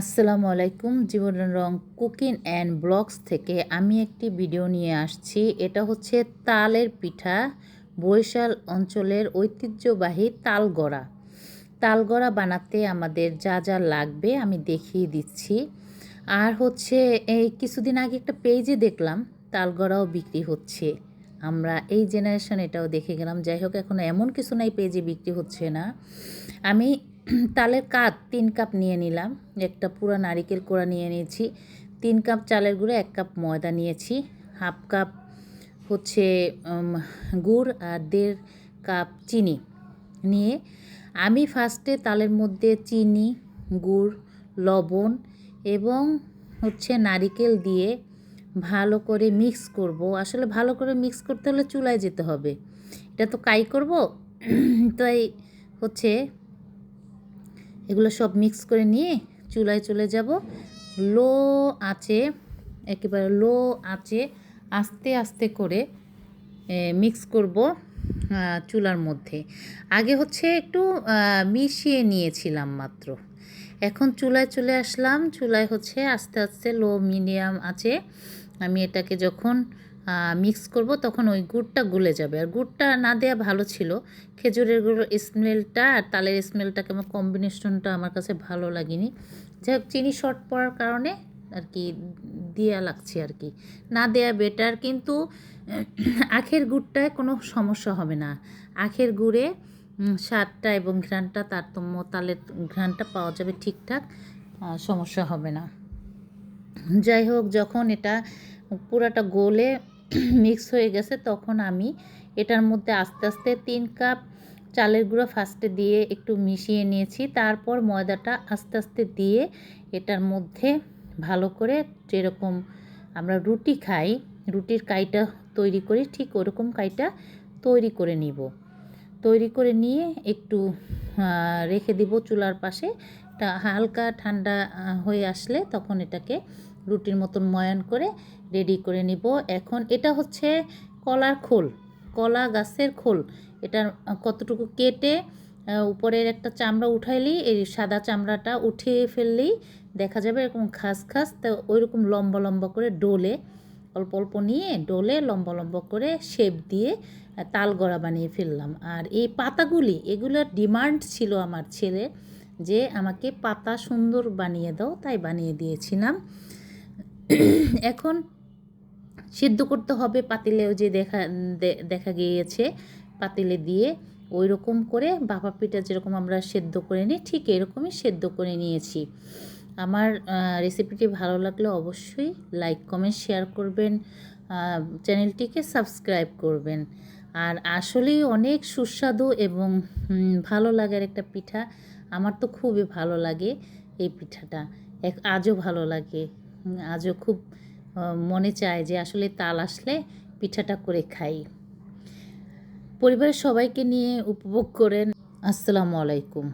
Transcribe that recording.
আসসালামু আলাইকুম Jibon Rong cooking and blogs থেকে আমি একটি ভিডিও নিয়ে আসছি। এটা হচ্ছে তালের পিঠা, বরিশাল অঞ্চলের ঐতিহ্যবাহী তালগড়া। তালগড়া বানাতে আমাদের যা যা লাগবে আমি দেখিয়ে দিচ্ছি। আর হচ্ছে, এই কিছুদিন আগে একটা পেজে দেখলাম, তালগড়াও বিক্রি হচ্ছে। আমরা এই জেনারেশন এটাও দেখে গেলাম, যাই হোক, এখন এমন কিছু নাই পেজে বিক্রি হচ্ছে না। আমি তালের কাপ তিন কাপ নিয়ে নিলাম। একটা পুরো নারিকেল কোড়া নিয়ে নিয়েছি। তিন কাপ চালের গুঁড়ো, এক কাপ ময়দা নিয়েছি। হাফ কাপ হচ্ছে গুড় আর দেড় কাপ চিনি নিয়ে আমি ফার্স্টে তালের মধ্যে চিনি, গুড়, লবণ এবং হচ্ছে নারিকেল দিয়ে ভালো করে মিক্স করব। আসলে ভালো করে মিক্স করতে হলে চুলায় যেতে হবে। এটা তো কাই করব? তাই হচ্ছে এগুলো সব মিক্স করে নিয়ে চুলায় চলে যাব। লো আঁচে, একেবারে লো আঁচে আস্তে আস্তে করে মিক্স করব চুলার মধ্যে। আগে হচ্ছে একটু মিশিয়ে নিয়েছিলাম মাত্র। এখন চুলায় চলে আসলাম। চুলায় হচ্ছে আস্তে আস্তে লো, মিডিয়াম আছে আমি এটাকে যখন মিক্স করব, তখন ওই গুড়টা গলে যাবে। আর গুড়টা না দেওয়া ভালো ছিল। খেজুরের গুঁড়ো স্মেলটা আর তালের স্মেলটা কেমন কম্বিনেশনটা আমার কাছে ভালো লাগেনি। যাই হোক, চিনি শর্ট পড়ার কারণে আর কি দেওয়া লাগছে আর কি। না দেয়া বেটার কিন্তু আখের গুড়টায় কোনো সমস্যা হবে না। আখের গুড়ে স্বাদটা এবং ঘ্রাণটা, তারতম্য, তালের ঘ্রাণটা পাওয়া যাবে ঠিকঠাক সমস্যা হবে না। যাই হোক, যখন এটা পুরাটা গোলে মিক্স হয়ে গেছে, তখন আমি এটার মধ্যে আস্তে আস্তে তিন কাপ চালের গুঁড়ো ফার্স্টে দিয়ে একটু মিশিয়ে নিয়েছি, তারপর ময়দাটা আস্তে আস্তে দিয়ে এটার মধ্যে ভালো করে যেরকম আমরা রুটি খাই, রুটির কাইটা তৈরি করি, ঠিক ওরকম কাইটা তৈরি করে নিব। তৈরি করে নিয়ে একটু রেখে দিব চুলার পাশে হালকা ঠান্ডা হয়ে আসলে তখন এটাকে রুটির মতন ময়ান করে রেডি করে নিব। এখন এটা হচ্ছে কলার খোল, কলা গাছের খোল। এটা কতটুকু কেটে উপরের একটা চামড়া উঠাইলেই, এই সাদা চামড়াটা উঠিয়ে ফেললেই দেখা যাবে এরকম খাস খাস, তো ওইরকম লম্বা লম্বা করে ডোলে, অল্প অল্প নিয়ে ডোলে লম্বা লম্বা করে শেপ দিয়ে তাল গড়া বানিয়ে ফেললাম। আর এই পাতাগুলি, এগুলোর ডিমান্ড ছিল আমার ছেলে যে আমাকে পাতা সুন্দর বানিয়ে দাও, তাই বানিয়ে দিয়েছিলাম। এখন সিদ্ধ করতে হবে পাতিলেও যে দেখা দেখা গিয়েছে, পাতিলে দিয়ে ওই রকম করে বাবা পিঠা যেরকম আমরা সেদ্ধ করে নিই, ঠিক এরকমই সেদ্ধ করে নিয়েছি। আমার রেসিপিটি ভালো লাগলে অবশ্যই লাইক কমেন্ট শেয়ার করবেন চ্যানেলটিকে সাবস্ক্রাইব করবেন। আর আসলেই অনেক সুস্বাদু এবং ভালো লাগার একটা পিঠা আমার তো খুবই ভালো লাগে এই পিঠাটা। এক, আজও ভালো লাগে। আজও খুব মনে চায় যে আসলে তাল আসলে পিঠাটা করে খাই। পরিবারের সবাইকে নিয়ে উপভোগ করেন। আসসালামু আলাইকুম।